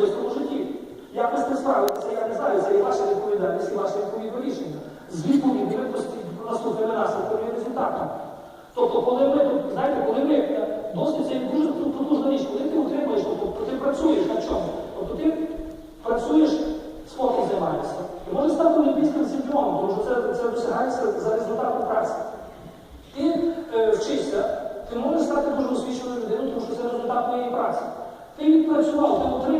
особистому житті. Як ви справитеся, я не знаю, це і ваша відповідальність, і ваше відповідне рішення. З відповідними наступними наслідками і результатами. Тобто, коли ми знаєте, коли ми е, досвід це дуже потужна річ, коли ти утримуєш, тобто ти працюєш на чому? Тобто ти працюєш, спортом займаєшся. І може стати олімпійським чемпіоном, тому що це, це досягається за результатом праці. Ти е, вчишся, ти можеш стати дуже освіченою людиною, тому що це результат твоєї праці. Ти відпрацював, ти отримав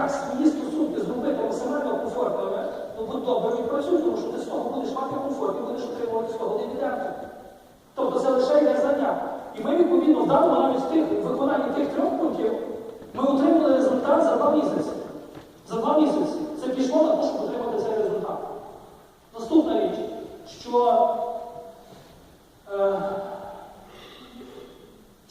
як свої стосунки зробити максимально комфортними, ну будь добре працюй, тому що ти з того будеш мати комфорт і будеш отримувати з того дивіденди. Тобто це лише йде знання. І ми, відповідно, вдало навіть тих в виконанні тих трьох пунктів, ми отримали результат за два місяці. За два місяці. Це пішло на те, щоб отримати цей результат. Наступна річ, що е,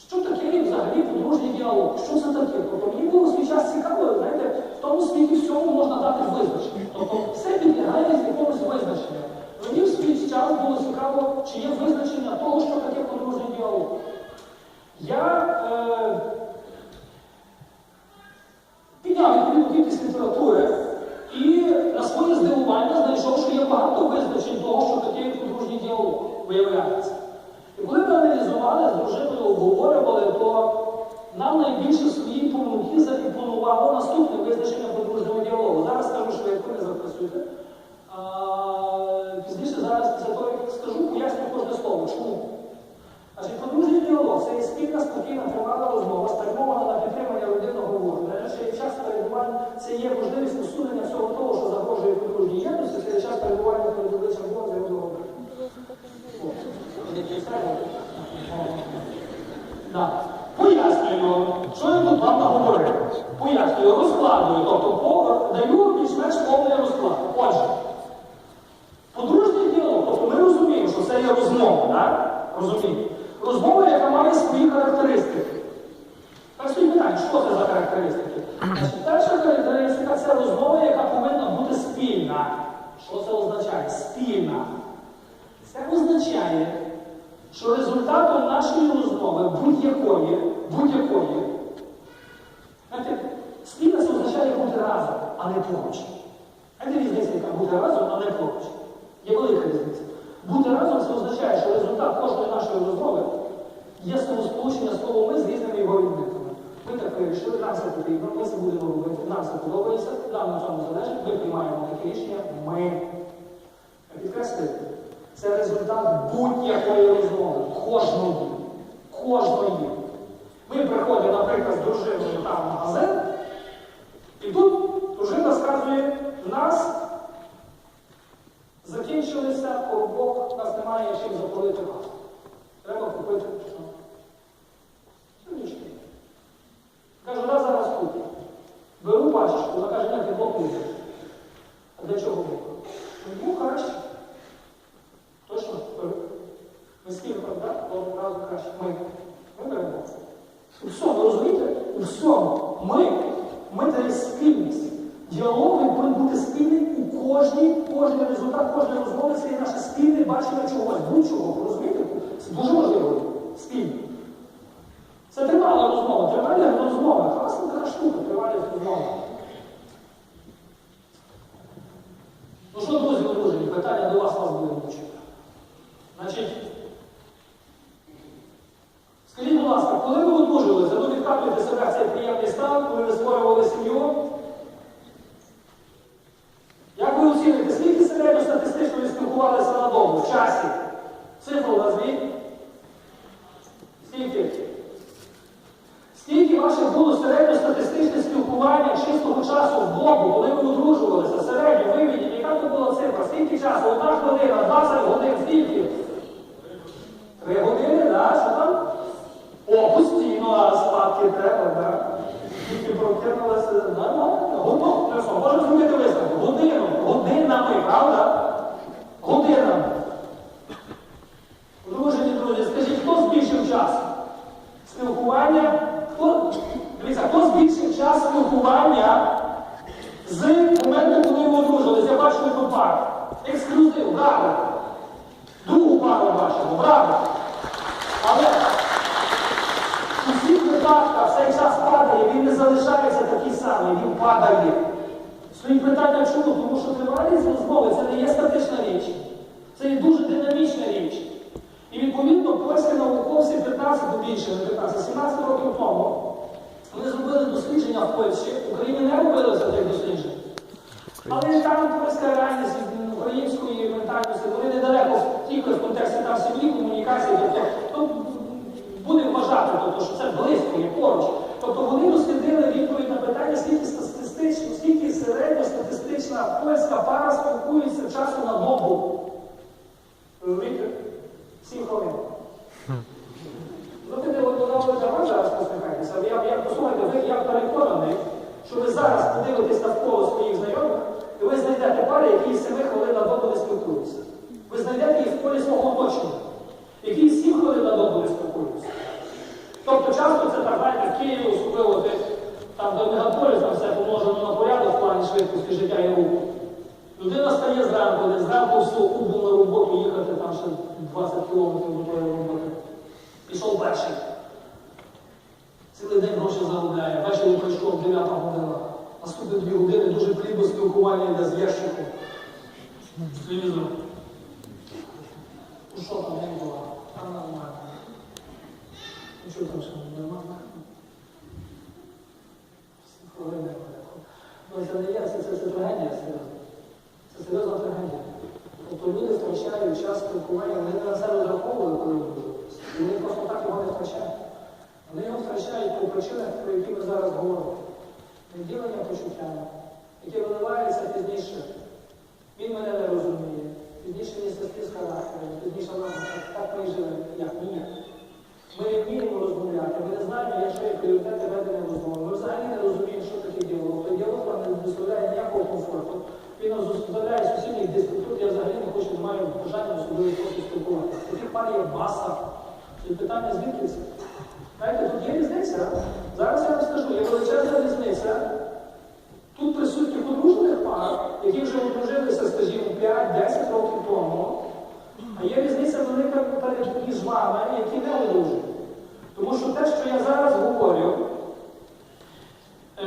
що таке взагалі подружній діалог? Що це таке? Тобто мені було свій час цікаво, знаєте, в тому світі всьому можна дати визначення. Тобто все підлягає якомусь визначенню. Мені в свій час було цікаво, чи є визначення того, що таке подружній діалог. Я е, підняв відповідну кількість літератури і на своє здивування знайшов, що є багато визначень того, що таке подружній діалог виявляється. І коли ми аналізували, з дружиною обговорювали, то нам найбільше свої помилки заімпонувало наступне визначення подружнього діалогу. Зараз скажу швидко, не записуйте. Пізніше зараз як скажу, поясню кожне слово. Чому? Значить, подружній діалог це є спільна, спокійна, тривала розмова, спрямована на підтримання родинного ворога. Ще час перебування це є можливість усунення всього того, що загрожує подружній єдності, є час перебування перед обличчям Бога за його добре. Да. Пояснюю, що я тут вам наговорив. Пояснюю, розкладую, тобто даю більш-менш повний розклад. Отже, подружній діалог, тобто ми розуміємо, що це є розмова, так? Розуміємо. Розмова, яка має свої характеристики. Так собі питання, що це за характеристики? Перша характеристика це розмова, яка повинна бути спільна. Що це означає? Спільна. Це означає, що результатом нашої розмови будь-якої, будь-якої, знаєте, спільна це означає бути разом, а не поруч. Знаєте різниця, яка бути разом, а не поруч. Є велика різниця. Бути разом це означає, що результат кожної нашої розмови є словосполучення слово ми з різними його відмінками. Ми так вирішили, нам це потрібно, ми це будемо робити, нам це подобається, нам на цьому залежить, ми приймаємо таке рішення, ми. Підкреслити, це результат будь-якої розмови, кожної. Кожної. Ми приходимо, наприклад, з дружиною там в магазин, і тут дружина сказує, в нас закінчилися коробок, у нас немає чим запалити газ. Треба купити. Кажу, да, зараз куплю. Беру пачечку, вона каже, ні, ти блок не. А для чого блок? Ну, краще. Точно? Ми спільно, правда? Одного разу краще. Ми. Ми беремо. У всьому, розумієте? У всьому. Ми. Ми це є спільність. Діалог він бути спільний у кожній, кожний результат кожної розмови це є наше спільне бачення чогось, будь-чого. Розумієте? Це дуже важливо. Спільно. Це тривала розмова, тривальна розмова. Класна така штука, тривальна розмова. Ну що, друзі, одружені, питання до вас вас буде мучити. Значить, скажіть, будь ласка, коли ви одружилися, ви відкатуєте себе в цей приємний стан, коли ви створювали сім'ю? Як ви оціните, скільки середньостатистично ви спілкувалися на дому в часі? Цифру назвіть. Скільки? Скільки ваших було середньостатистичне спілкування чистого часу в Богу, коли ви одружувалися? Середньо, виведіть, яка це була цифра? Скільки часу? Одна година, 20 годин, скільки? Три години, так? Що там? О, постійно, а спадки треба, так? Тільки прокинулися, нормально. Готово. Ну, що, Можемо зробити висновку. Годину, годинами, правда? Годинами. Дружені, друзі, скажіть, хто збільшив час? Спілкування? Хто, дивіться, хто збільшив час спілкування з моменту, коли ви одружились? Я бачу одну пару. Ексклюзив, браво! Другу пару бачимо, браво! Але у всіх випадках цей час падає, він не залишається такий самий, він падає. Стоїть питання чому? Тому що тривалість розмови це не є статична річ. Це є дуже динамічна річ. І відповідно польські науковці 15 ну, більше, не 15, 17 років тому вони зробили дослідження в Польщі. В Україні не робили за тих досліджень. Але там польська реальність від української ментальності, вони недалеко тільки в контексті там сім'ї, комунікації, тобто ну, будемо вважати, тобто, що це близько, є поруч. Тобто вони дослідили відповідь на питання, скільки статистично, скільки середньостатистична польська пара спілкується часу на добу. Розумієте? Сім хвилин. Ну, ти не вас зараз посміхаєтеся, але я, я послухайте, ви, я переконаний, що ви зараз подивитесь навколо своїх знайомих, і ви знайдете пари, які з 7 хвилин на добу не спілкуються. Ви знайдете їх в полі свого оточення, які 7 хвилин на добу не спілкуються. Тобто часто це так, знаєте, в Києві, особливо ти, там до мегаполіс, там все помножено на порядок в плані швидкості життя і руху. Людина стає зранку, десь зранку в Слуху на роботу їхати там ще 20 кілометрів до тої роботи. Пішов перший. Цілий день гроші заробляє. Ввечері прийшов 9 година. Наступні дві години дуже плідно спілкування йде з ящиком. З телевізором. Ну що там, як була? Там нормально. Там ще нормально? Хвилини. Ну це не є, це, це, це трагедія серйозна. Це серйозна трагедія. Тобто люди втрачають час спілкування, вони на це розраховували, коли вони дивилися. Вони просто так його не втрачають. Вони його втрачають по причинах, про які ми зараз говоримо. Відділення почуттями, яке виливається пізніше. Він мене не розуміє. Пізніше він святки з характером, пізніше нам так, ми живемо. Як ні. Ми вміємо розмовляти, ми не знаємо, якщо є пріоритети ведення розмови. Ми взагалі не розуміємо, що таке діалог. Діалог вам не доставляє ніякого комфорту. Він нас доставляє суцільних диспутів, я взагалі не хочу, не маю бажання особливо спілкуватися. Таких пар є маса. І питання звідки це? Знаєте, тут є різниця. Зараз я вам скажу, є величезна різниця. Тут присутні подружних пар, які вже одружилися, скажімо, 5-10 років тому. А є різниця велика перед між вами, які не одружені. Тому що те, що я зараз говорю,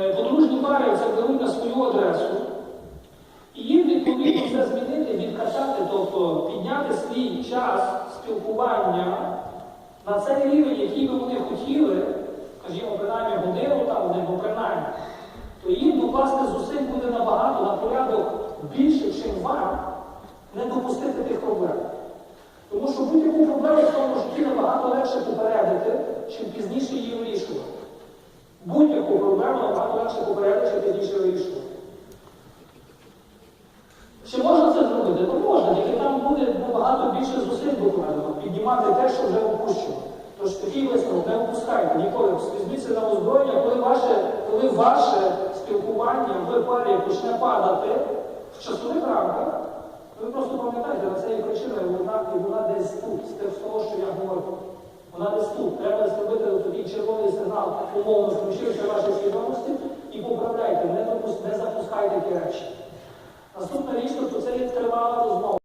е, подружні пари це беруть на свою адресу. І їм відповідно це змінити, відкачати, тобто підняти свій час спілкування на цей рівень, який би вони хотіли, скажімо, принаймні годину там, або принаймні, то їм докласти зусиль буде набагато на порядок більше, ніж вам, не допустити тих проблем. Тому що будь-яку проблему в тому житті набагато легше попередити, чим пізніше її вирішувати. Будь-яку проблему набагато легше попередити, чим пізніше вирішувати. Чи можна це зробити? То можна, тільки там буде набагато більше зусиль докладено, піднімати те, що вже опущено. Тож такий висновок не опускайте ніколи. Візьміться на озброєння, коли ваше, коли ваше спілкування в парі почне падати в часових рамках, ви просто пам'ятаєте, на це є причина, і вона, вона десь тут, з того, що я говорю. Вона десь тут. Треба зробити такий червоний сигнал, умовно включивши ваші свідомості, і поправляйте, не, допуск, не запускайте ті речі. Наступна річ, тобто це тривала розмова.